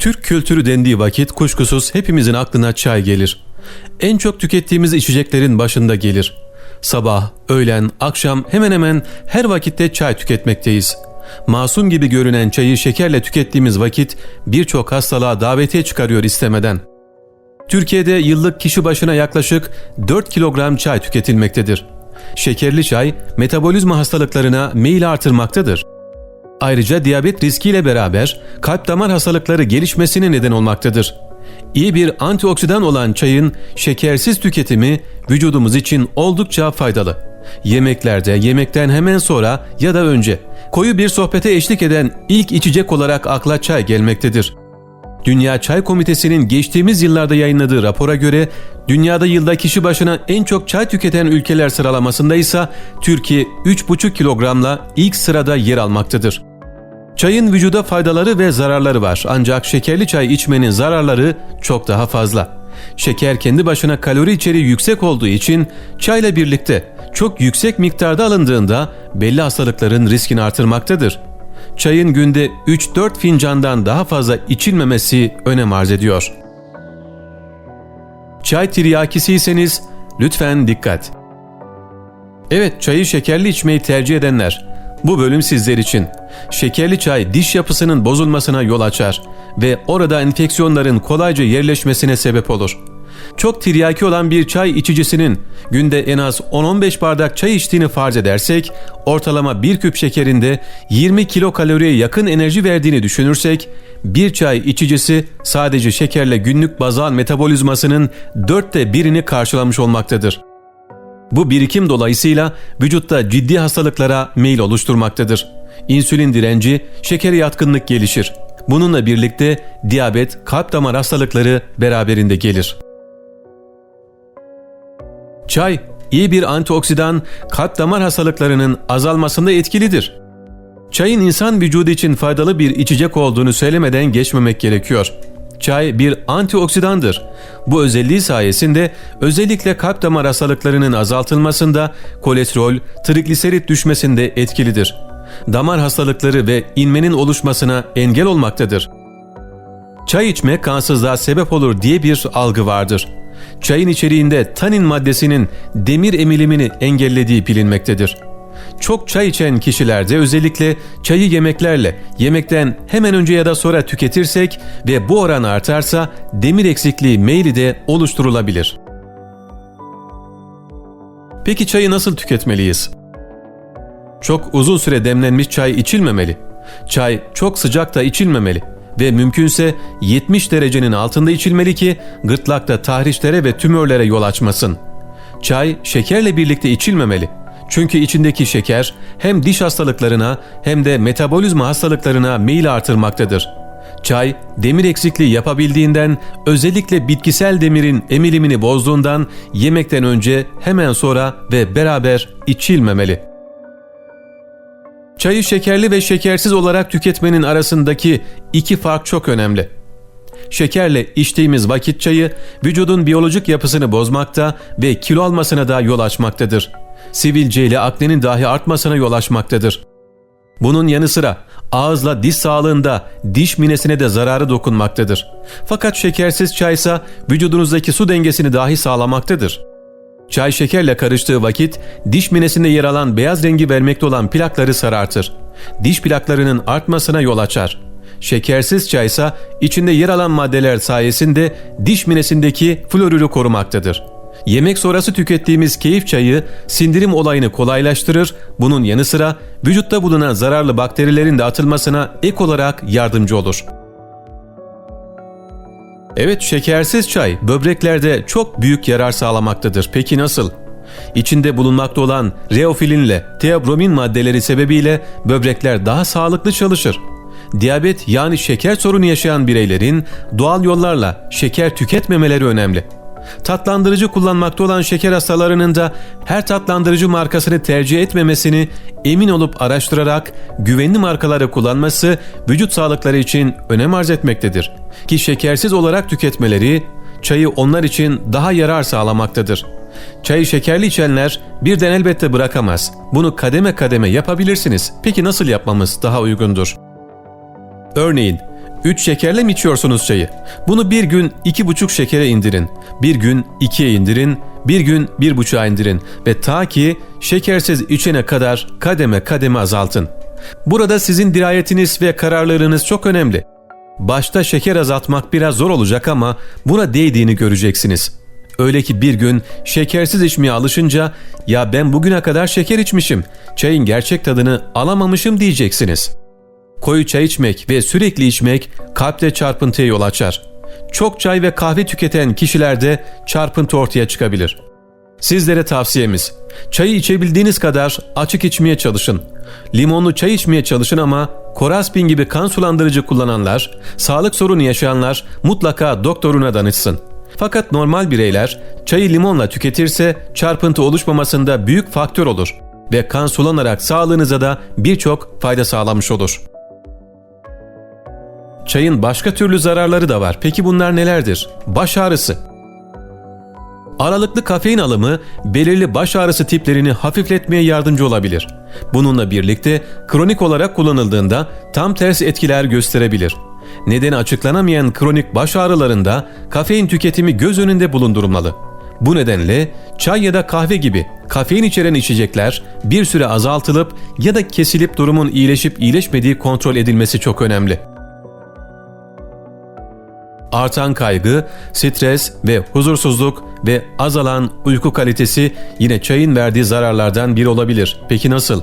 Türk kültürü dendiği vakit kuşkusuz hepimizin aklına çay gelir. En çok tükettiğimiz içeceklerin başında gelir. Sabah, öğlen, akşam hemen hemen her vakitte çay tüketmekteyiz. Masum gibi görünen çayı şekerle tükettiğimiz vakit birçok hastalığa davetiye çıkarıyor istemeden. Türkiye'de yıllık kişi başına yaklaşık 4 kilogram çay tüketilmektedir. Şekerli çay metabolizma hastalıklarına meyil artırmaktadır. Ayrıca diyabet riskiyle beraber kalp damar hastalıkları gelişmesine neden olmaktadır. İyi bir antioksidan olan çayın şekersiz tüketimi vücudumuz için oldukça faydalı. Yemeklerde, yemekten hemen sonra ya da önce koyu bir sohbete eşlik eden ilk içecek olarak akla çay gelmektedir. Dünya Çay Komitesi'nin geçtiğimiz yıllarda yayınladığı rapora göre dünyada yılda kişi başına en çok çay tüketen ülkeler sıralamasında ise Türkiye 3,5 kilogramla ilk sırada yer almaktadır. Çayın vücuda faydaları ve zararları var ancak şekerli çay içmenin zararları çok daha fazla. Şeker kendi başına kalori içeriği yüksek olduğu için çayla birlikte çok yüksek miktarda alındığında belli hastalıkların riskini artırmaktadır. Çayın günde 3-4 fincandan daha fazla içilmemesi önem arz ediyor. Çay tiryakisiyseniz lütfen dikkat. Evet çayı şekerli içmeyi tercih edenler bu bölüm sizler için. Şekerli çay diş yapısının bozulmasına yol açar ve orada enfeksiyonların kolayca yerleşmesine sebep olur. Çok tiryaki olan bir çay içicisinin günde en az 10-15 bardak çay içtiğini farz edersek, ortalama bir küp şekerinde 20 kilokaloriye yakın enerji verdiğini düşünürsek, bir çay içicisi sadece şekerle günlük bazal metabolizmasının dörtte birini karşılamış olmaktadır. Bu birikim dolayısıyla vücutta ciddi hastalıklara meyil oluşturmaktadır. İnsülin direnci, şekere yatkınlık gelişir. Bununla birlikte diyabet, kalp damar hastalıkları beraberinde gelir. Çay, iyi bir antioksidan, kalp damar hastalıklarının azalmasında etkilidir. Çayın insan vücudu için faydalı bir içecek olduğunu söylemeden geçmemek gerekiyor. Çay bir antioksidandır. Bu özelliği sayesinde özellikle kalp damar hastalıklarının azaltılmasında, kolesterol, trigliserit düşmesinde etkilidir. Damar hastalıkları ve inmenin oluşmasına engel olmaktadır. Çay içme kansızlığa sebep olur diye bir algı vardır. Çayın içeriğinde tanin maddesinin demir emilimini engellediği bilinmektedir. Çok çay içen kişilerde özellikle çayı yemeklerle, yemekten hemen önce ya da sonra tüketirsek ve bu oran artarsa demir eksikliği meyli de oluşturulabilir. Peki çayı nasıl tüketmeliyiz? Çok uzun süre demlenmiş çay içilmemeli. Çay çok sıcakta içilmemeli ve mümkünse 70 derecenin altında içilmeli ki gırtlakta tahrişlere ve tümörlere yol açmasın. Çay şekerle birlikte içilmemeli. Çünkü içindeki şeker hem diş hastalıklarına hem de metabolizma hastalıklarına meyil artırmaktadır. Çay, demir eksikliği yapabildiğinden, özellikle bitkisel demirin emilimini bozduğundan yemekten önce, hemen sonra ve beraber içilmemeli. Çayı şekerli ve şekersiz olarak tüketmenin arasındaki iki fark çok önemli. Şekerle içtiğimiz vakit çayı vücudun biyolojik yapısını bozmakta ve kilo almasına da yol açmaktadır. Sivilce ile aknenin dahi artmasına yol açmaktadır. Bunun yanı sıra ağızla diş sağlığında diş minesine de zararı dokunmaktadır. Fakat şekersiz çaysa vücudunuzdaki su dengesini dahi sağlamaktadır. Çay şekerle karıştığı vakit diş minesinde yer alan beyaz rengi vermekte olan plakları sarartır. Diş plaklarının artmasına yol açar. Şekersiz çaysa içinde yer alan maddeler sayesinde diş minesindeki florürü korumaktadır. Yemek sonrası tükettiğimiz keyif çayı sindirim olayını kolaylaştırır, bunun yanı sıra vücutta bulunan zararlı bakterilerin de atılmasına ek olarak yardımcı olur. Evet şekersiz çay böbreklerde çok büyük yarar sağlamaktadır. Peki nasıl? İçinde bulunmakta olan reofilinle teobromin maddeleri sebebiyle böbrekler daha sağlıklı çalışır. Diyabet yani şeker sorunu yaşayan bireylerin doğal yollarla şeker tüketmemeleri önemli. Tatlandırıcı kullanmakta olan şeker hastalarının da her tatlandırıcı markasını tercih etmemesini emin olup araştırarak güvenli markaları kullanması vücut sağlıkları için önem arz etmektedir. Ki şekersiz olarak tüketmeleri çayı onlar için daha yarar sağlamaktadır. Çayı şekerli içenler birden elbette bırakamaz. Bunu kademe kademe yapabilirsiniz. Peki nasıl yapmamız daha uygundur? Örneğin 3 şekerle mi içiyorsunuz çayı? Bunu bir gün 2,5 şekere indirin. Bir gün 2'ye indirin. Bir gün 1,5'a indirin. Ve ta ki şekersiz içene kadar kademe kademe azaltın. Burada sizin dirayetiniz ve kararlarınız çok önemli. Başta şeker azaltmak biraz zor olacak ama buna değdiğini göreceksiniz. Öyle ki bir gün şekersiz içmeye alışınca ya ben bugüne kadar şeker içmişim, çayın gerçek tadını alamamışım diyeceksiniz. Koyu çay içmek ve sürekli içmek kalpte çarpıntıya yol açar. Çok çay ve kahve tüketen kişilerde çarpıntı ortaya çıkabilir. Sizlere tavsiyemiz, çayı içebildiğiniz kadar açık içmeye çalışın. Limonlu çay içmeye çalışın ama koraspin gibi kan sulandırıcı kullananlar, sağlık sorunu yaşayanlar mutlaka doktoruna danışsın. Fakat normal bireyler çayı limonla tüketirse çarpıntı oluşmamasında büyük faktör olur ve kan sulanarak sağlığınıza da birçok fayda sağlamış olur. Çayın başka türlü zararları da var. Peki bunlar nelerdir? Baş ağrısı. Aralıklı kafein alımı belirli baş ağrısı tiplerini hafifletmeye yardımcı olabilir. Bununla birlikte kronik olarak kullanıldığında tam tersi etkiler gösterebilir. Nedeni açıklanamayan kronik baş ağrılarında kafein tüketimi göz önünde bulundurulmalı. Bu nedenle çay ya da kahve gibi kafein içeren içecekler bir süre azaltılıp ya da kesilip durumun iyileşip iyileşmediği kontrol edilmesi çok önemli. Artan kaygı, stres ve huzursuzluk ve azalan uyku kalitesi yine çayın verdiği zararlardan biri olabilir. Peki nasıl?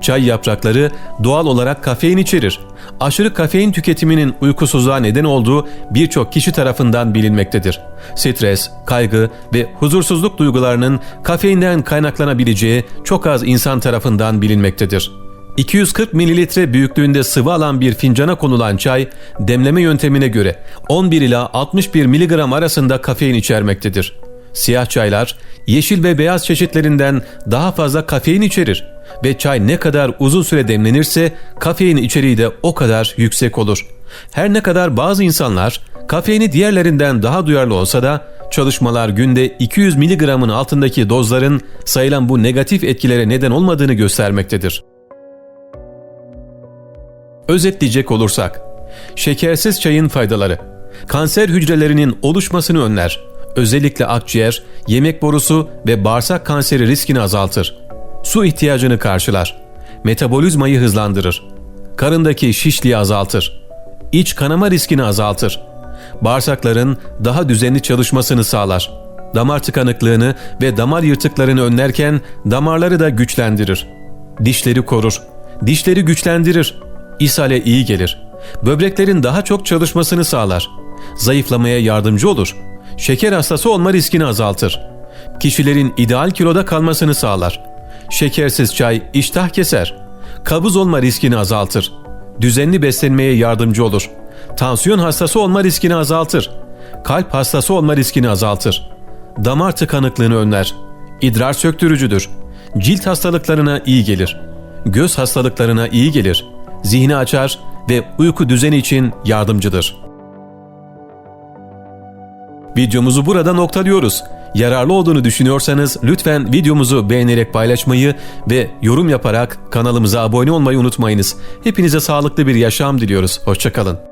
Çay yaprakları doğal olarak kafein içerir. Aşırı kafein tüketiminin uykusuzluğa neden olduğu birçok kişi tarafından bilinmektedir. Stres, kaygı ve huzursuzluk duygularının kafeinden kaynaklanabileceği çok az insan tarafından bilinmektedir. 240 mililitre büyüklüğünde sıvı alan bir fincana konulan çay, demleme yöntemine göre 11 ila 61 miligram arasında kafein içermektedir. Siyah çaylar, yeşil ve beyaz çeşitlerinden daha fazla kafein içerir ve çay ne kadar uzun süre demlenirse kafein içeriği de o kadar yüksek olur. Her ne kadar bazı insanlar kafeini diğerlerinden daha duyarlı olsa da çalışmalar günde 200 miligramın altındaki dozların sayılan bu negatif etkilere neden olmadığını göstermektedir. Özetleyecek olursak, şekersiz çayın faydaları, kanser hücrelerinin oluşmasını önler, özellikle akciğer, yemek borusu ve bağırsak kanseri riskini azaltır, su ihtiyacını karşılar, metabolizmayı hızlandırır, karındaki şişliği azaltır, iç kanama riskini azaltır, bağırsakların daha düzenli çalışmasını sağlar, damar tıkanıklığını ve damar yırtıklarını önlerken damarları da güçlendirir, dişleri korur, dişleri güçlendirir, ishale iyi gelir. Böbreklerin daha çok çalışmasını sağlar. Zayıflamaya yardımcı olur. Şeker hastası olma riskini azaltır. Kişilerin ideal kiloda kalmasını sağlar. Şekersiz çay iştah keser. Kabız olma riskini azaltır. Düzenli beslenmeye yardımcı olur. Tansiyon hastası olma riskini azaltır. Kalp hastası olma riskini azaltır. Damar tıkanıklığını önler. İdrar söktürücüdür. Cilt hastalıklarına iyi gelir. Göz hastalıklarına iyi gelir zihni açar ve uyku düzeni için yardımcıdır. Videomuzu burada noktalıyoruz. Yararlı olduğunu düşünüyorsanız lütfen videomuzu beğenerek paylaşmayı ve yorum yaparak kanalımıza abone olmayı unutmayınız. Hepinize sağlıklı bir yaşam diliyoruz. Hoşçakalın.